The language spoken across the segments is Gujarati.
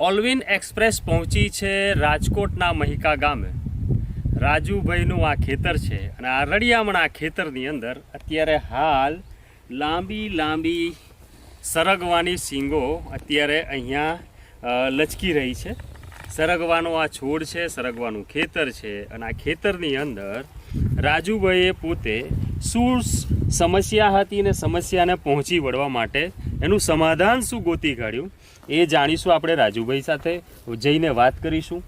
ઓલવિન એક્સપ્રેસ પહોંચી છે રાજકોટના મહિકા ગામે. રાજુભાઈનું આ ખેતર છે અને આ રળિયામણા ખેતરની અંદર અત્યારે હાલ લાંબી લાંબી સરગવાની સિંગો અત્યારે અહીંયા લચકી રહી છે. સરગવાનો આ છોડ છે, સરગવાનું ખેતર છે અને આ ખેતરની અંદર રાજુભાઈએ પોતે શું સમસ્યા હતી ને સમસ્યાને પહોંચી વળવા માટે એનું સમાધાન શું ગોતી કાઢ્યું? એ જાણીશું આપણે રાજુભાઈ સાથે, જઈને વાત કરીશું.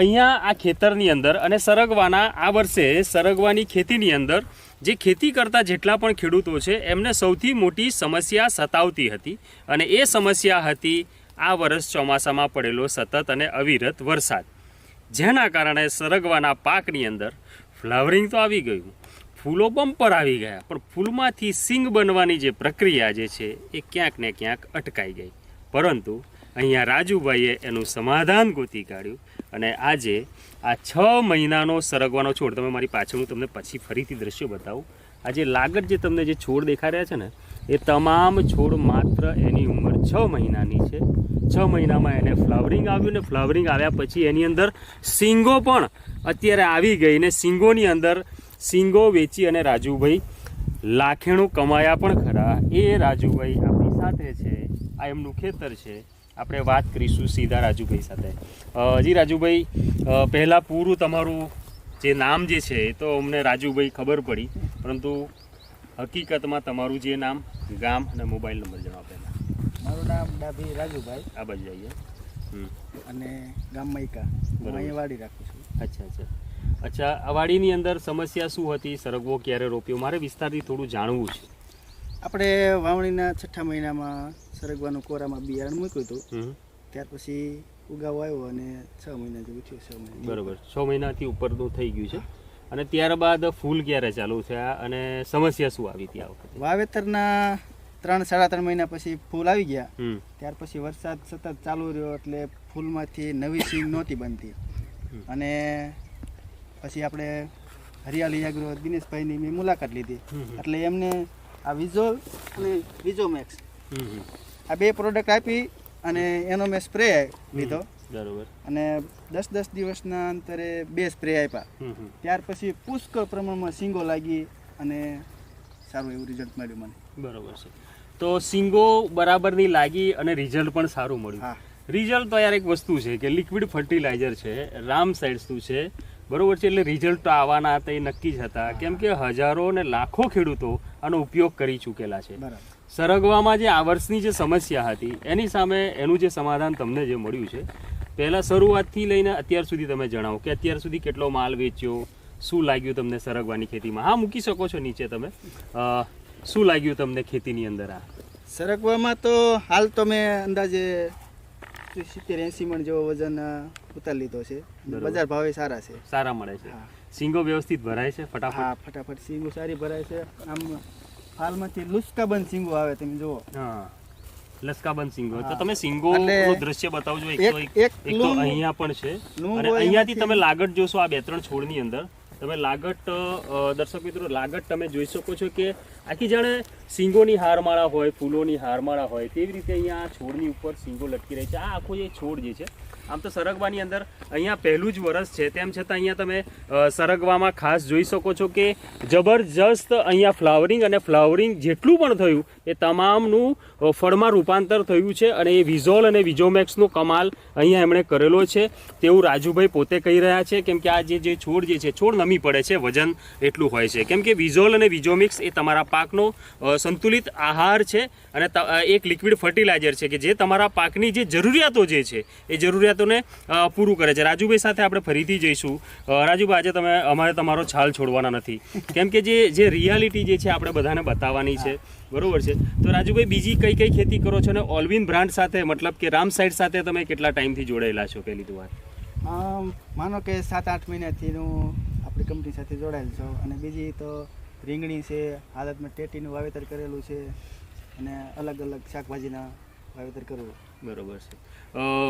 અહીંયા આ ખેતરની અંદર અને સરગવાના, આ વર્ષે સરગવાની ખેતીની અંદર જે ખેતી કરતા જેટલા પણ ખેડૂતો છે, એમને સૌથી મોટી સમસ્યા સતાવતી હતી અને એ સમસ્યા હતી આ વર્ષ ચોમાસામાં પડેલો સતત અને અવિરત વરસાદ. જેના કારણે સરગવાના પાકની અંદર ફ્લાવરિંગ તો આવી ગયું. ફૂલો બમ્પર આવી ગયા. પણ ફૂલમાંથી સિંગ બનવાની જે પ્રક્રિયા જે છે, એ ક્યાંક ને ક્યાંક અટકાઈ ગઈ. પરંતુ અહીંયા રાજુભાઈએ એનું સમાધાન ગોતી કાઢ્યું અને આજે આ છ મહિનાનો સરગવાનો છોડ, તમે મારી પાછળ તમને પછી ફરીથી દ્રશ્યો બતાવું. આજે લાગત જે તમને જે છોડ દેખાઈ રહ્યા છે ને, એ તમામ છોડ માત્ર એની ઉંમર છ મહિનાની છે. છ મહિનામાં એને ફ્લાવરિંગ આવ્યું ને ફ્લાવરિંગ આવ્યા પછી એની અંદર સિંગો પણ અત્યારે આવી ગઈ ને સિંગોની અંદર સિંગો વેચી અને રાજુભાઈ લાખેણું કમાયા પણ ખરા. એ રાજુભાઈ આપણી સાથે છે. આ એમનું ખેતર છે. આપણે વાત કરીશું સીધા રાજુભાઈ સાથે. હજી જી રાજુભાઈ પહેલાં પૂરું તમારું જે નામ જે છે એ તો અમને રાજુભાઈ ખબર પડી પરંતુ હકીકતમાં તમારું જે નામ ગામ અને મોબાઈલ નંબર જણાવો પહેલાં. મારું નામ ડાભી રાજુભાઈ. આ બાજુ જઈએ અને ગામ મૈકા. હું અહીંયા વાડી રાખું છું. અચ્છા અચ્છા. અચ્છા અવાડીની અંદર સમસ્યા શું હતી? સરગવો ક્યારે રોપ્યો? મારે વિસ્તારથી થોડું જાણવું છે. આપણે વાવણીના છઠ્ઠા મહિનામાં સરગવાનું કોરામાં બિયારણ મૂક્યું હતું. ત્યાર પછી ઉગાવો આવ્યો અને છ મહિના જેવું થયું છ મહિના. બરોબર. છ મહિનાથી ઉપરનું થઈ ગયું છે. અને ત્યારબાદ ફૂલ ક્યારે ચાલુ થયા અને સમસ્યા શું આવી હતી આ વખતે? વાવેતરના ત્રણ સાડા ત્રણ મહિના પછી ફૂલ આવી ગયા. ત્યાર પછી વરસાદ સતત ચાલુ રહ્યો એટલે ફૂલમાંથી નવી સીંગ નહોતી બનતી. અને પછી આપણે હરિયાળી એગ્રો દિનેશભાઈની મેં મુલાકાત લીધી. એટલે એમને આ વિઝોલ અને વિઝોમેક્સ. આ બે પ્રોડક્ટ આપી અને એનો મેં સ્પ્રે લીધો. બરોબર. અને દસ દસ દિવસના અંતરે બે સ્પ્રે આપ્યા. ત્યાર પછી પુષ્કળ પ્રમાણમાં સિંગો લાગી અને સારું એવું રિઝલ્ટ મળ્યું મને. બરોબર છે. તો સિંગો બરાબરની લાગી અને રિઝલ્ટ પણ સારું મળ્યું. રિઝલ્ટ તો યાર એક વસ્તુ છે કે લિક્વિડ ફર્ટિલાઇઝર છે રામ સાઇડ્સનું છે બરોબર છે એટલે રિઝલ્ટ તો આવવાના હતા એ નક્કી જ હતા. કેમ કે હજારો અને લાખો ખેડૂતો આનો ઉપયોગ કરી ચૂકેલા છે. સરગવામાં જે આ વર્ષની જે સમસ્યા હતી એની સામે એનું જે સમાધાન તમને જે મળ્યું છે પહેલાં શરૂઆતથી લઈને અત્યાર સુધી તમે જણાવો કે અત્યાર સુધી કેટલો માલ વેચ્યો શું લાગ્યું તમને સરગવાની ખેતીમાં? હા મૂકી શકો છો નીચે તમે. શું લાગ્યું તમને ખેતીની અંદર આ? સરગવામાં તો હાલ તો મેં અંદાજે સિત્તેર એંસી મણ જેવો વજન ઉતારી લીધો છે. બજાર ભાવે સારા છે. સારા મળે છે. સિંગો વ્યવસ્થિત ભરાય છે ફટાફટ? હા ફટાફટ સિંગો સારી ભરાય છે. આમ હાલમાંથી લુસ્કાબંધ સિંગો આવે તમે જુઓ. હા. લસકાબંધ સિંગો. તો તમે સિંગો નું દ્રશ્ય બતાવજો. એક તો એક તો અહીંયા પણ છે. અને અહીંયાથી તમે લાગટ જોશો આ બે ત્રણ છોડની અંદર. તમે લાગટ દર્શક મિત્રો લાગટ તમે જોઈ શકો છો કે આખી જાણે સિંગોની હારમાળા હોય ફૂલોની હારમાળા હોય તેવી રીતે અહીંયા આ છોડની ઉપર સિંગો લટકી રહી છે. આ આખો જે છોડ જે છે આમ તો સરગવાની અંદર અહીંયા પહેલું જ વરસ છે. તેમ છતાં અહીંયા તમે સરગવામાં ખાસ જોઈ શકો છો કે જબરજસ્ત અહીંયા ફ્લાવરિંગ અને ફ્લાવરિંગ જેટલું પણ થયું, એ તમામનું ફળમાં રૂપાંતર થયું છે અને એ વિઝોલ અને વિઝોમેક્સનો કમાલ અહીંયા એમણે કરેલો છે. તેવું રાજુભાઈ પોતે કહી રહ્યા છે, કેમ કે આ જે જે છોડ જે છે, છોડ નમી પડે છે, વજન એટલું હોય છે. કેમ કે વિઝોલ અને વિઝોમિક્સ એ તમારા પાકનો સંતુલિત આહાર છે અને એક લિક્વિડ ફર્ટિલાઇઝર છે કે જે તમારા પાકની જે જરૂરિયાતો જે છે, એ જરૂરિયાતોને પૂરું કરે છે. રાજુભાઈ સાથે આપણે ફરીથી જઈશું. રાજુભાઈ, આજે તમે, અમારે તમારો છાલ છોડવાના નથી. કેમ કે જે જે રિયાલિટી જે છે, આપણે બધાને બતાવવાની છે. બરોબર છે? તો રાજુભાઈ, બીજી કઈ કઈ ખેતી કરો છો અને ઓલવિન બ્રાન્ડ સાથે, મતલબ કે રામ સાઇડ સાથે તમે કેટલા ટાઈમથી જોડાયેલા છો પહેલી તો વાત? માનો કે સાત આઠ મહિનાથી હું આપણી કંપની સાથે જોડાયેલ છું. અને બીજી તો રીંગણી છે, હાલતમાં ટેટીનું વાવેતર કરેલું છે. અને અલગ અલગ શાકભાજીના વાવેતર કરવું. બરોબર છે.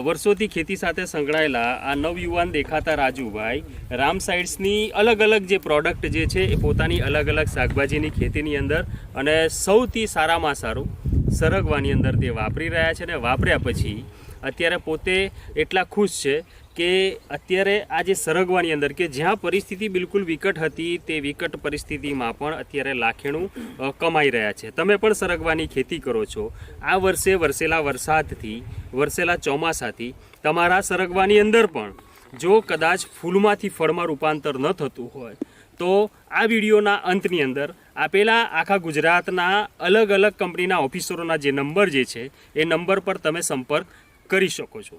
વર્ષોથી ખેતી સાથે સંકળાયેલા આ નવયુવાન દેખાતા રાજુભાઈ રામ સાઇડ્સની અલગ અલગ જે પ્રોડક્ટ જે છે એ પોતાની અલગ અલગ શાકભાજીની ખેતીની અંદર અને સૌથી સારામાં સારું સરગવાની અંદર તે વાપરી રહ્યા છે અને વાપર્યા પછી અત્યારે પોતે એટલા ખુશ છે કે અત્યારે આ જે સરગવાની અંદર કે જ્યાં પરિસ્થિતિ બિલકુલ વિકટ હતી, તે વિકટ પરિસ્થિતિમાં પણ અત્યારે લાખેણું કમાઈ રહ્યા છે. તમે પણ સરગવાની ખેતી કરો છો. આ વર્ષે વરસેલા વરસાદથી, વરસેલા ચોમાસાથી તમારા સરગવાની અંદર પણ જો કદાચ ફૂલમાંથી ફળમાં રૂપાંતર ન થતું હોય, તો આ વિડીયોના અંતની અંદર આપેલા આખા ગુજરાતના અલગ અલગ કંપનીના ઓફિસરોના જે નંબર જે છે, એ નંબર પર તમે સંપર્ક કરી શકો છો.